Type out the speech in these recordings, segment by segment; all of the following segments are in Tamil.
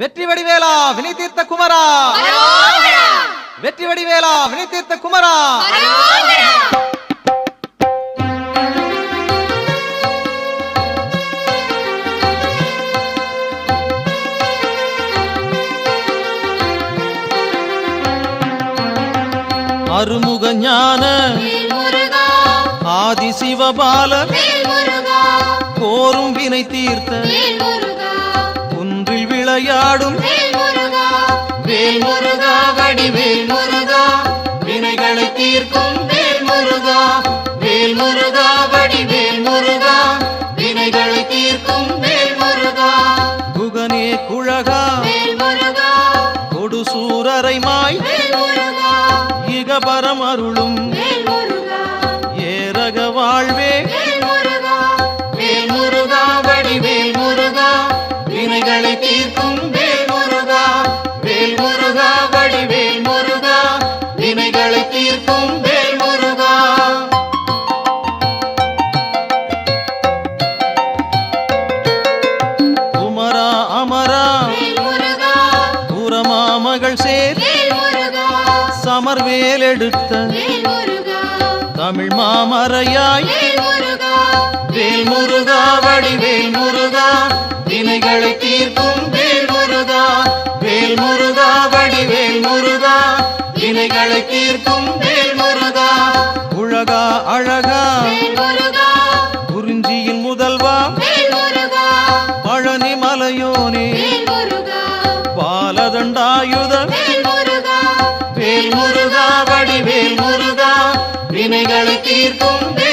வெற்றி வடிவேலா வினை தீர்த்த குமரா. வெற்றி வடிவேலா வினை தீர்த்த குமரா அருமுக ஞான. ஆதி கோரும் வினை தீர்த்த. விளையாடும் வேல் முருகா வடிவேல் முருகா வினைகளை தீர்க்கும் வேல் முருகா வேல் முருகா வடிவேல் முருகா வினைகளை தீர்க்கும் வேல் முருகா குகனே குழகா கொடு சூரரை மாய் இகபரம் அருளும் ஏரக வாழ்வே எடுத்த தமிழ் மாமரையாய் வேல் முருகா வடிவேல் முருகா வினைகளை தீர்க்கும் வேல் முருகா வேல் முருகா வடிவேல் முருகா வினைகளை தீர்க்கும் வேல் முருகா உலகா அழகா. குறிஞ்சியின் முதல்வா. பழனி மலையோனே. பாலதண்டாயுத. வேல் முருகா வினைகளை தீர்க்கும்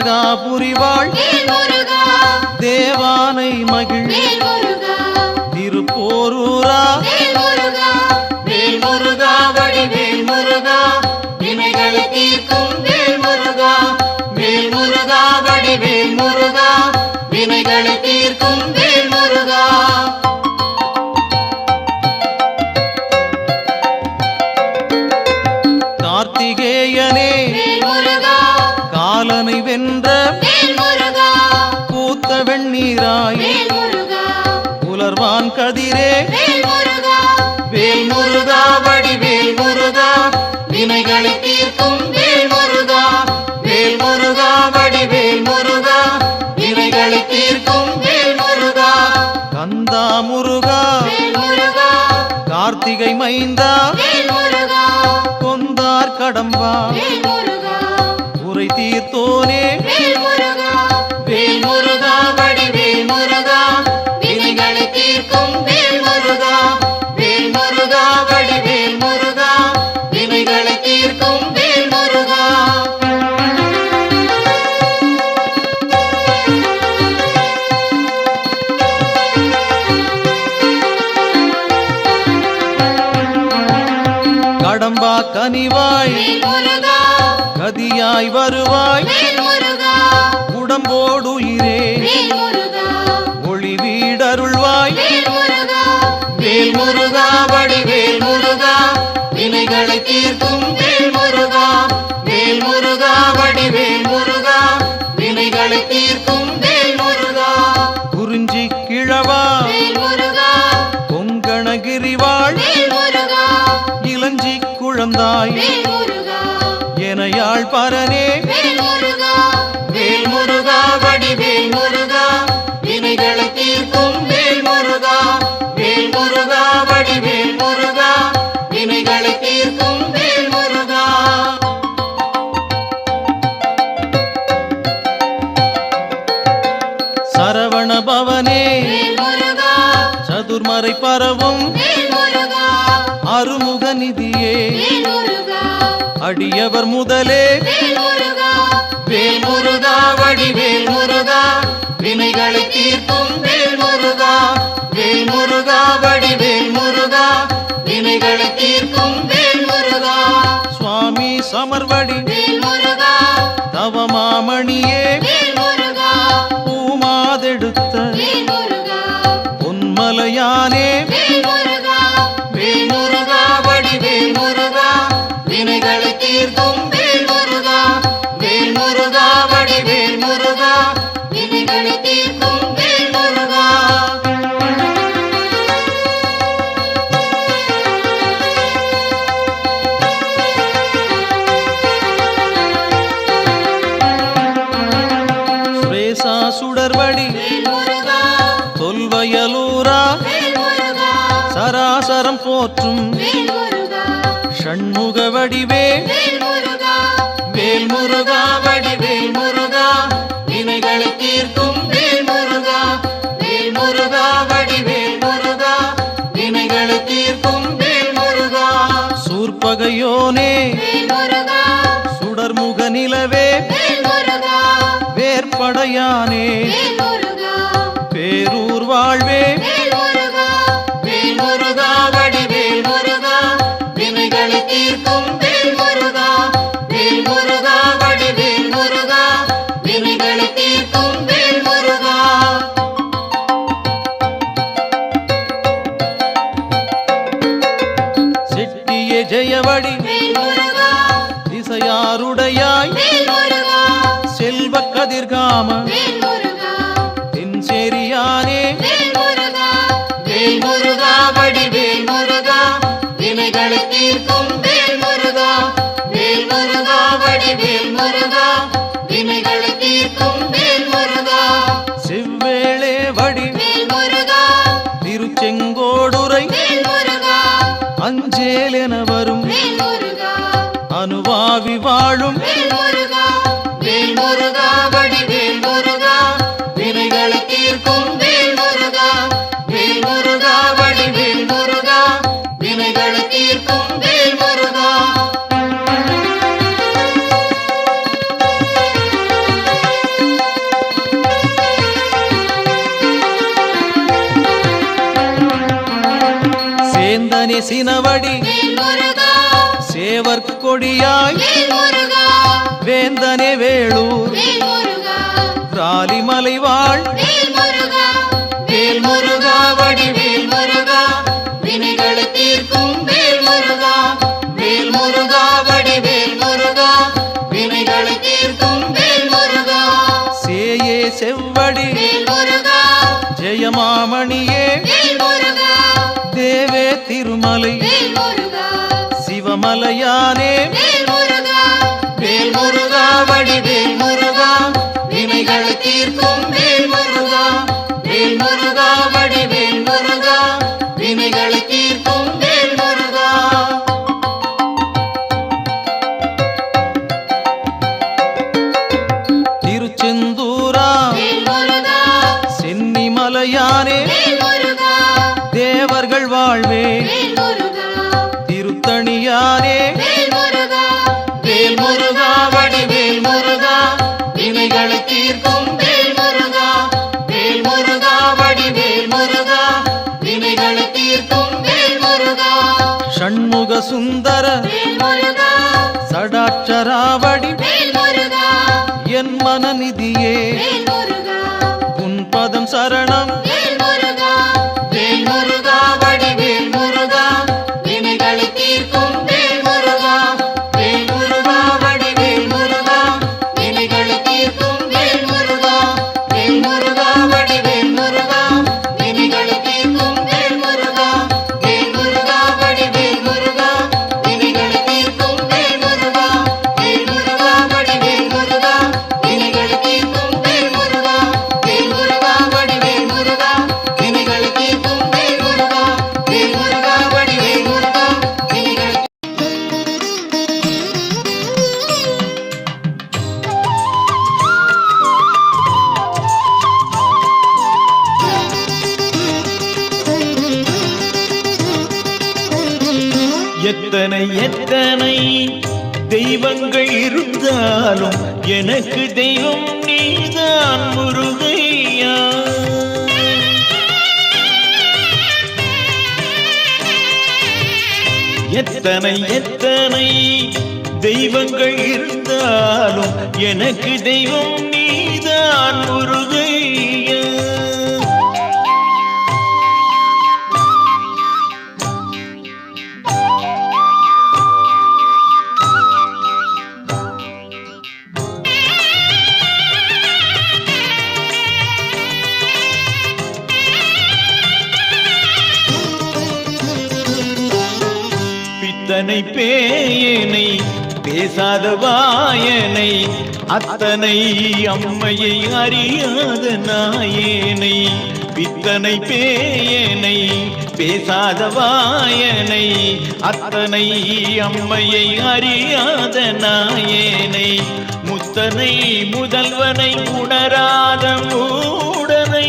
கனகாபுரி வாழ் தேவானை மகிழ். திருப்போரூரா. வேல் முருகா வடிவேல் முருகா. வினைகளை தீர்க்கும் வேல் முருகா. வேல் முருகா வடிவேல் முருகா. வினைகளை தீர்க்கும் கார்த்திகை மைந்தா. கொந்தார் கடம்பா. உரை தீர்த்தோனே. கனிவாய் கதியாய் வருவாய். உடம்போடுயிரே. ஒளி வீடருள்வாய். வேல் முருகா வடிவேல் முருகா வினைகளை தீர்க்கும் வேல் முருகா வேல் முருகா வடிவேல் முருகா வினைகளை தீர்க்கும் வேல் முருகா குறிஞ்சி கிழவா. குழந்தாய் எனையாள் பரனே அடியவர் முதலே. வேல் முருகா வேல் முருகா வடிவேல் முருகா வினைகளை தீர்க்கும் வேல் முருகா வேல் முருகா வடிவேல் முருகா வினைகளை தீர்க்கும் வேல் முருகா சுவாமி சமர்வடி. தவமாமணியே. பூமாதெடுத்த. பொன்மலையானே. போற்றும். ஷண்முக வடிவே. வேல் முருகா வேல் முருகா வடிவேல் முருகா வினைகளை தீர்க்கும் வேல் முருகா வேல் முருகா வடிவேல் முருகா வினைகளை தீர்க்கும் வேல் முருகா சூர்பகையோனே சுடர்முக நிலவே. வேற்படையானே கதிர்காம வேல் முருகா தென்சேரியானே வேல் முருகா வேல் முருகா வினைகளை தீர்க்கும் வேல் முருகா வேல் முருகா வடிவேல் முருகா வினைகளை தீர்க்கும் வேல் முருகா செவ்வேளே வடி வேல் முருகா திருச்செங்கோடுரை அஞ்சேல் என வரும் அனுவாவி வாழும் வேல் முருகா சேந்தனே சினவடி வேல் முருகா சேவர் கொடியாய் வேந்தனே வேளூர் ராலிமலை வாழ். வேல் முருகா வேல் முருகா வடிவேல் முருகா வினைகளை தீர்க்கும் வேல் முருகா வேல் முருகா வடிவேல் முருகா வினைகளை தீர்க்கும் வேல் முருகா சேயே செவ்வடி. வேல் முருகா சிவமலையானே. வேல் முருகா வேல் முருகா வினைகளை தீர்க்கும் வேல் முருகா வேல் முருகா சுந்தர சடாட்சராவடி என் மனநிதியே. உன் பதம் சரணம். பித்தனை பேயனை பேசாத வாயனை அத்தனை அம்மையை அறியாத நாயேனை பித்தனை பேயனை பேசாத வாயனை அத்தனை அம்மையை அறியாத நாயேனை முத்தனை முதல்வனை உணராத மூடனை.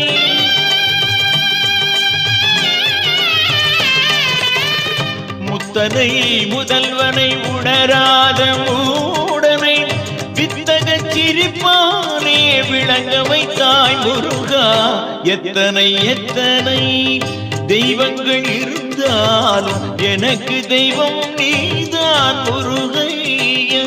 முத்தனை முதல்வனை உணராத மூடனை வித்தக சிரிப்பானே விளங்க வைத்தாய் முருகா. எத்தனை எத்தனை தெய்வங்கள் இருந்தாலும் எனக்கு தெய்வம் நீதான் முருகையா.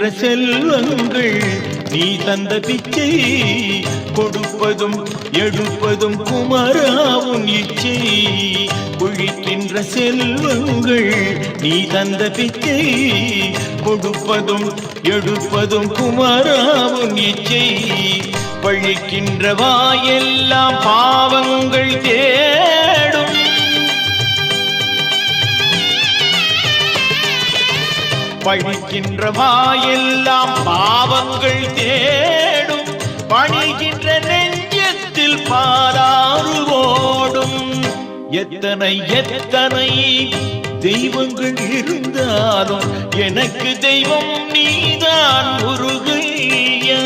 என்ற செல்வங்கள் நீ தந்த பிச்சை. கொடுப்பதும் எடுப்பதும் குமராவும் இச்சை. குழிக்கின்ற செல்வங்கள் நீ தந்த பிச்சை. கொடுப்பதும் எடுப்பதும் குமராவும் இச்சை. பழிக்கின்ற வாயெல்லாம் பாவங்கள் தேர் பழிக்கின்ற வாயெல்லாம் பாவங்கள் தேடும் பணிகின்ற நெஞ்சத்தில் பாராறு ஓடும் எத்தனை எத்தனை தெய்வங்கள் இருந்தாலும் எனக்கு தெய்வம் நீதான் முருகையா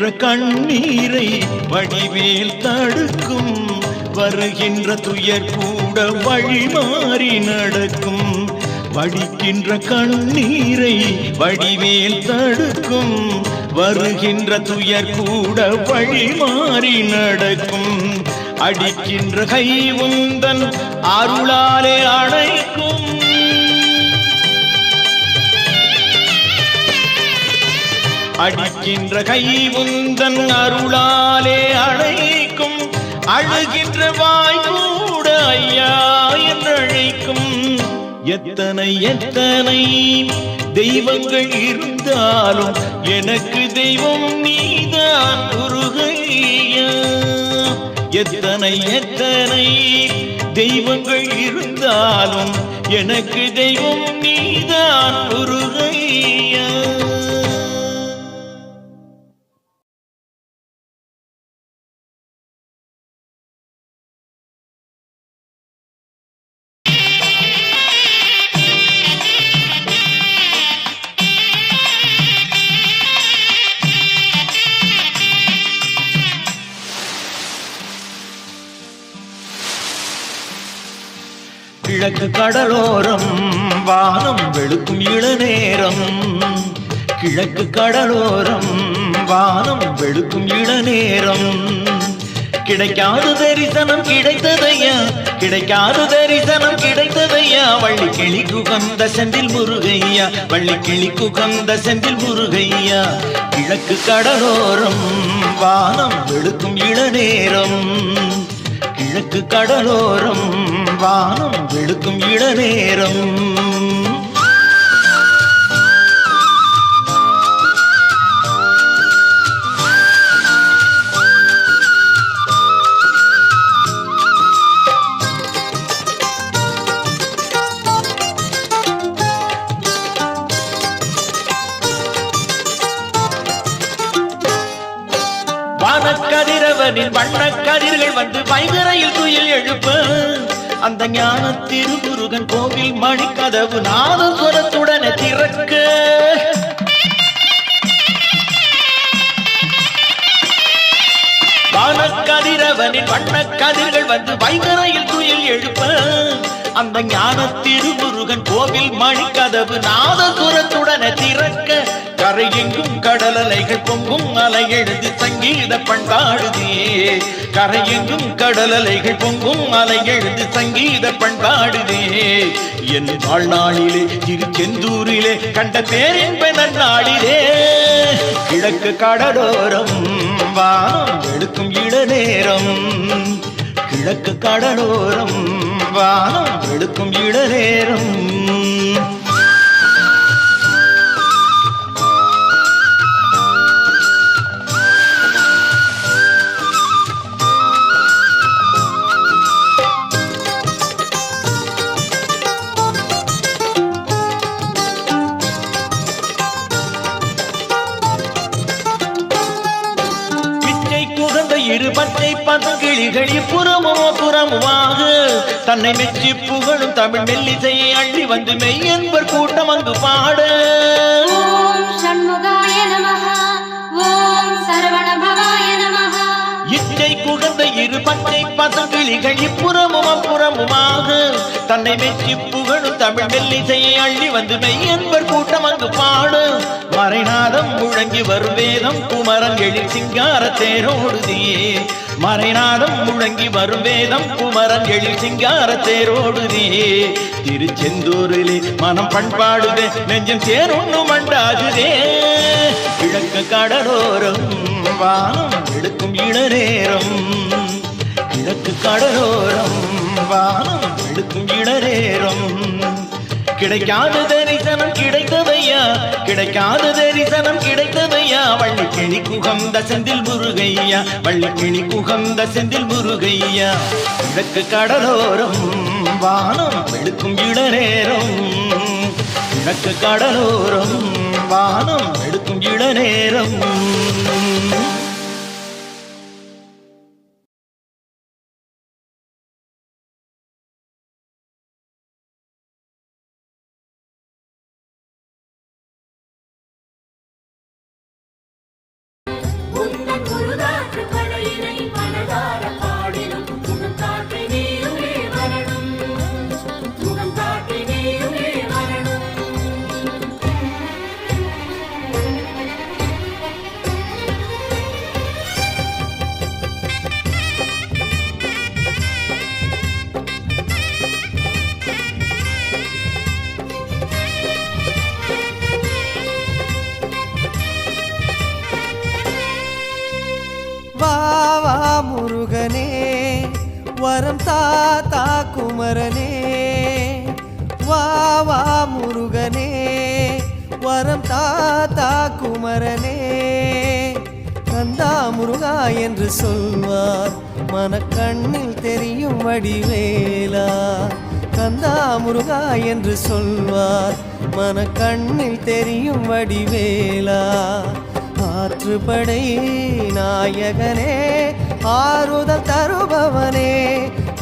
வருகின்ற கண்ணீரை வடிவேல் தடுக்கும். வருகின்ற துயர் கூட வழி மாறி நடக்கும். வடிக்கின்ற கண்ணீரை வடிவேல் தடுக்கும். வருகின்ற துயர் கூட வழி மாறி நடக்கும். அடிக்கின்ற கை உந்தன் அருளாலே அழைக்கும் அடிக்கின்ற கை உந்தன் அருளாலே அழைக்கும் அழுகின்ற வாய் கூட ஐயா என்று அழைக்கும். எத்தனை எத்தனை தெய்வங்கள் இருந்தாலும் எனக்கு தெய்வம் நீதான் குருகையா எத்தனை எத்தனை தெய்வங்கள் இருந்தாலும் எனக்கு தெய்வம் நீதான் குருகையா கிழக்கு கடலோரம் வானம் வெளுக்கும் இளநேரம் கிழக்கு கடலோரம் வானம் வெளுக்கும் இளநேரம் கிடைக்காத தரிசனம் கிடைத்ததையா? கிடைக்காத தரிசனம் கிடைத்ததையா? வள்ளி கிளிக்கு கந்த செந்தில் முருகையா? வள்ளி கிளிக்கு கந்த செந்தில் முருகையா? கிழக்கு கடலோரம் வானம் வெளுக்கும் இளநேரம் கிழக்கு கடலோரம் வானம் வெளுக்கும் இளநேரம். அந்த ஞான திருமுருகன் கோவில் மணிக்கதவு நாதஸ்வரத்துடனே திறக்க. வானக்கதிரவனின் வண்ண கதிர்கள் வந்து வைகரையில் துயில் எழுப்ப. அந்த ஞான திருமுருகன் கோவில் மணிக்கதவு நாதசுரத்துடனே திறக்க. கரையெங்கும் கடல் அலைகள் பொங்கும் அலை எழுது சங்கீத பண்பாடுதே. கரையெங்கும் கடல் அலைகள் பொங்கும் அலை எழுந்து சங்கீத பண்பாடுதே. என் வாழ்நாளிலே திருச்செந்தூரிலே கண்ட பேரின்ப நன்னாளிலே கிழக்கு கடலோரம் வானம் எடுக்கும் இளநேரம் கிழக்கு கடலோரம் வானம் எடுக்கும் இளநேரம் நேரம். பதங்கிளிகள் இப்புறமோ புறமுமாக. தன்னை மெச்சி புகழும் தமிழ் மெல்லிசையை அள்ளி வந்து மெய்யன்பர் கூட்டம் அங்கு பாட. இச்சை குகந்த இரு பச்சை பதங்கிளிகள் இப்புறமும் அப்புறமுமாக. தன்னை மெச்சி புகழும் தமிழ் மெல்லிசையை அள்ளி வந்து மெய்யன்பர் கூட்டம் அங்கு பாடு. மறைநாதம் முழங்கி வரும் வேதம் குமரன் எழில் சிங்கார தேரோடுதியே மறைநாதம் முழங்கி வரும் வேதம் குமரன் எழில் சிங்கார தேரோடுதே திருச்செந்தூரிலே மனம் பண்பாடுதே நெஞ்சம் சேரொன்னு மண்டாகுதே. கிழக்கு கடலோரம் வானம் எடுக்கும் இளநேரம். கிழக்கு கடலோரம் வானம் எடுக்கும் இளநேரம். கிடைக்காத தரிசனம் கிடைத்ததையா கிடைக்காத தரிசனம் கிடைத்ததையா வள்ளி கிளி குகந்த செந்தில் முருகையா? வள்ளி கிளி குகந்த செந்தில் முருகையா? கிழக்கு கடலோரம் வானம் எடுக்கும் இளநேரம் கிழக்கு கடலோரம் வானம் எடுக்கும் இளநேரம் வா வா முருகனே. வரம் தாத்தா குமரனே. வா வா முருகனே. வரம் தாத்தா குமரனே. கந்தா முருகா என்று சொல்வார். மனக்கண்ணில் தெரியும் வடிவேலா. கந்தா முருகா என்று சொல்வார். மனக்கண்ணில் தெரியும் வடிவேலா. ஆற்றுப்படை நாயகனே ஆறுதல் தருபவனே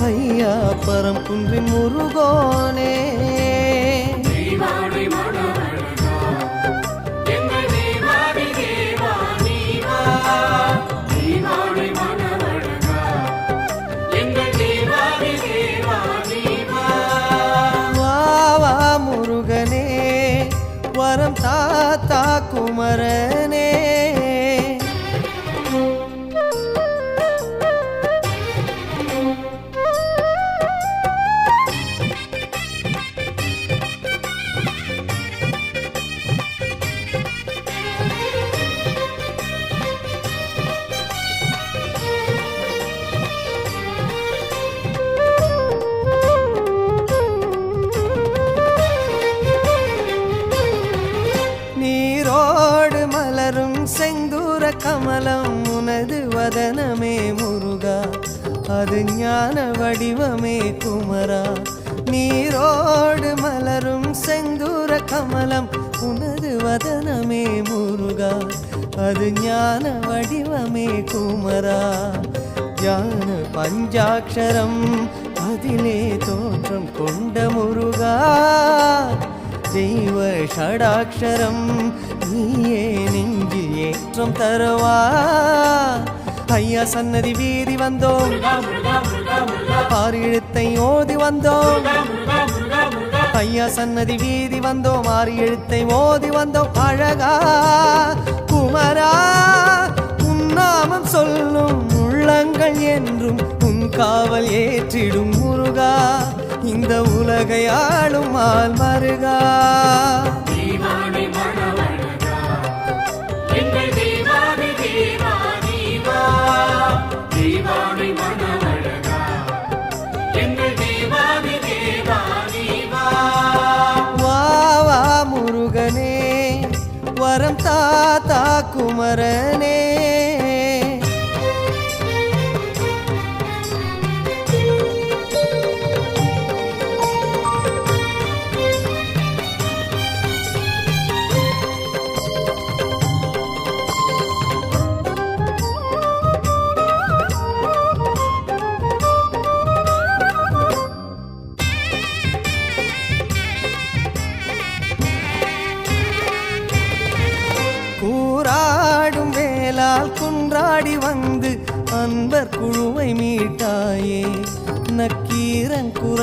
ஐயா பரம் குன்றின் முருகோனே. தீவானை மனவழகா எங்கள் சாதனமே முருகா அது ஞான வடிவமே குமரா. ஞான பஞ்சாட்சரம் அதிலே தோற்றம் கொண்ட முருகா. தெய்வ ஷடாட்சரம் நீயே நெஞ்சு ஏற்றம் தருவா. ஐயா சன்னதி வீதி வந்தோம். ஆறு எழுத்தை ஓதி வந்தோம். ஐயா சன்னதி வீதி வந்தோம் ஆறு எழுத்தை ஓதி வந்தோம் அழகா குமரா உன்னாமம் சொல்லும் உள்ளங்கள் என்றும் உன் காவல் ஏற்றிடும் முருகா. இந்த உலகை ஆளும் ஆள் மருகா. குமரனே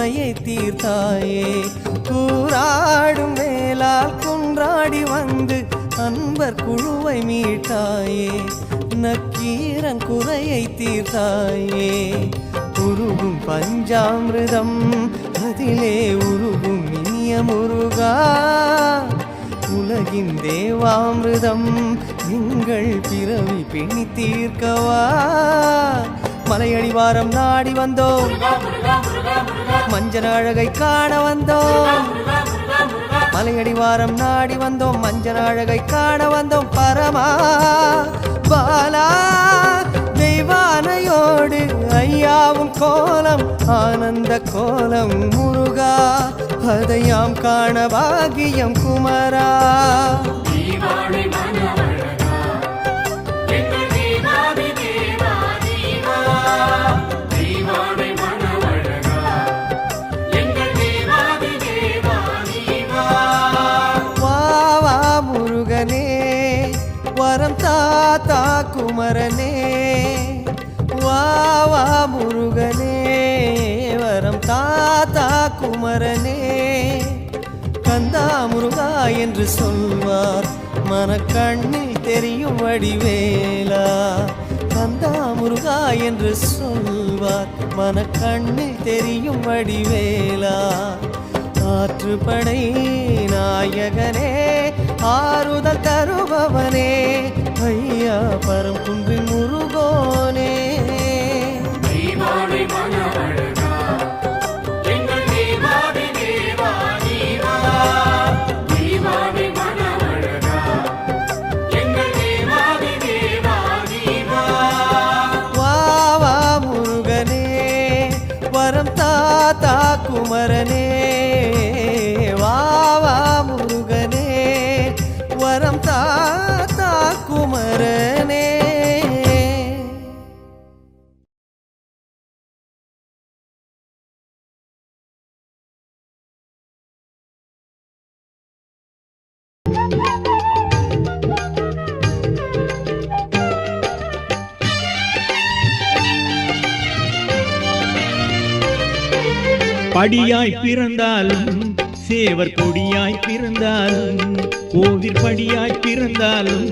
நக்கீரன் தீர்த்தாயே. கூறாடும் மேலால் குன்றாடி வந்து அன்பர் குழுவை மீட்டாயே. நக்கீரன் குறையை தீர்த்தாயே. உருகும் பஞ்சாமிரதம் அதிலே உருகும் இனிய முருகா. உலகின் தேவாமிரதம் நீங்கள் பிறவி பிணி தீர்க்கவா மலையடிவாரம் நாடி வந்தோம். மஞ்சள் அழகை காண வந்தோம். மலையடிவாரம் நாடி வந்தோம். மஞ்சள் அழகை காண வந்தோம். பரமா பாலா தெய்வானையோடு ஐயாவும் கோலம் ஆனந்த கோலம் முருகா அதையாம் காண பாகியம் குமரா. குமரனே வா வா முருகனே வரம் தாத்தா குமரனே. கந்தா முருகா என்று சொல்வார் மனக்கண்ணில் தெரியும் வடிவேலா. கந்தா முருகா என்று சொல்வார் மனக்கண்ணில் தெரியும் வடிவேலா. ஆற்றுப்படை நாயகனே ஆறுதல் தருபவனே ஐயா பரம் குன்றின் முருகோனே. படியாய் பிறந்தாலும் சேவர் கொடியாய் பிறந்தாலும் கோவில் படியாய் பிறந்தாலும்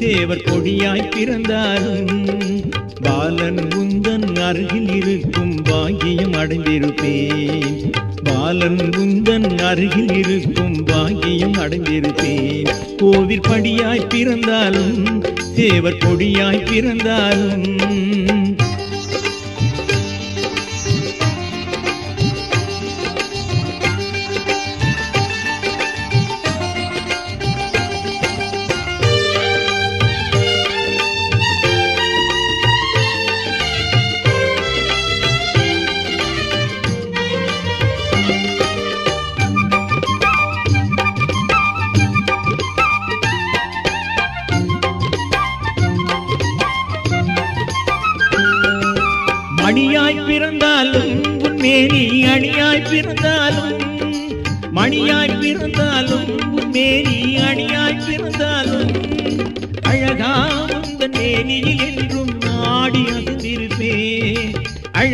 சேவர் கொடியாய் பிறந்தாலும் பாலன் உந்தன் அருகில் இருக்கும் பாக்கியம் அடைந்திருப்பேன். பாலன் உந்தன் அருகில் இருக்கும் பாக்கியம் அடைந்திருப்பேன். கோவில் படியாய் பிறந்தாலும் சேவர் கொடியாய் பிறந்தாலும்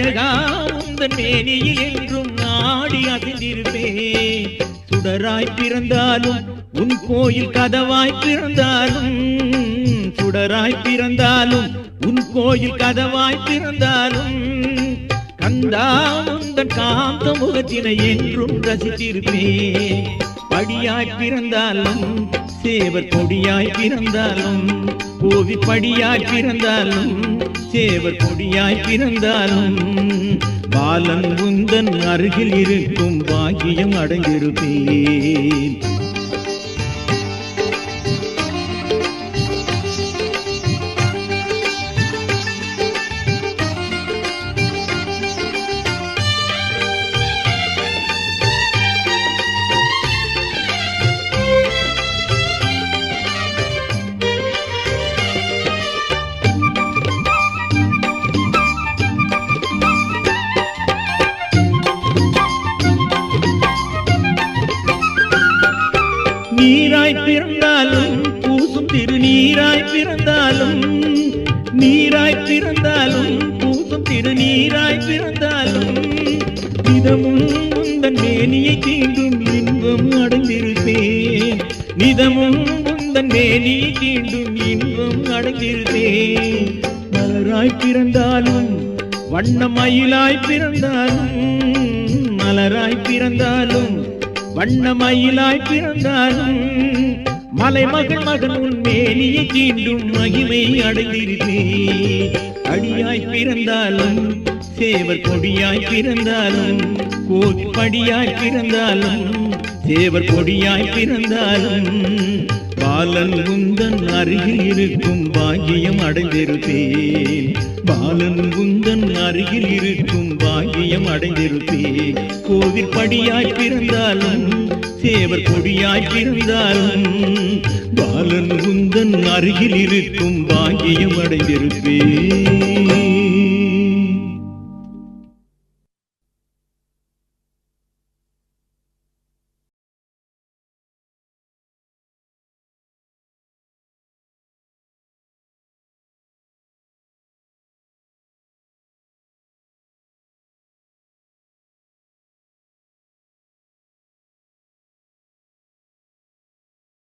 அழகா உந்தன் மேனியில் என்றும் நாடி அசைந்திருப்பேன் சுடராய் பிறந்தாலும் உன் கோயில் கதவாய் பிறந்தாலும் சுடராய் பிறந்தாலும் உன் கோயில் கதவாய் பிறந்தாலும் கந்தா உந்தன் காந்த முகத்தினை என்றும் ரசித்திருப்பேன் படியாய் பிறந்தாலும் சேவர் கொடியாய் பிறந்தாலும் கோவி படியாய் பிறந்தாலும் சேவர் கொடியாய் பிறந்தாலும் பாலன் உந்தன் அருகில் இருக்கும் பாக்கியம் அடைந்திருப்பேன். பிறந்தாலும் நீராய் பிறந்தாலும் பூசும் திருநீராய் பிறந்தாலும் நிதமும் உந்தன் மேனியை தீண்டும் இன்பம் அடைந்திருப்பேன். நிதமும் உந்தன் மேனியை தீண்டும் இன்பம் அடைந்திருப்பேன். மலராய் பிறந்தாலும் வண்ண மயிலாய் பிறந்தாலும் மலராய் பிறந்தாலும் வண்ண மயிலாய் பிறந்தாலும் மலைமகள் மகன் உன் மேலியை தீண்டும் மகிமை அடைந்திருப்பேன் அடியாய் பிறந்தாலும் சேவர் கொடியாய் பிறந்தாலும் கோவில் படியாய் பிறந்தாலும் சேவர் கொடியாய் பிறந்தாலும் பாலன் குந்தன் அருகில் இருக்கும் பாக்கியம் அடைந்திருப்பேன். பாலன் குந்தன் அருகில் இருக்கும் பாக்கியம் அடைந்திருப்பேன். கோவில் படியாய் பிறந்தாலும் சேவர் கொடியாய் பிறந்தாலும் பாலன் குந்தன் அருகில் இருக்கும் பாக்கியம் அடைந்திருப்பேன்.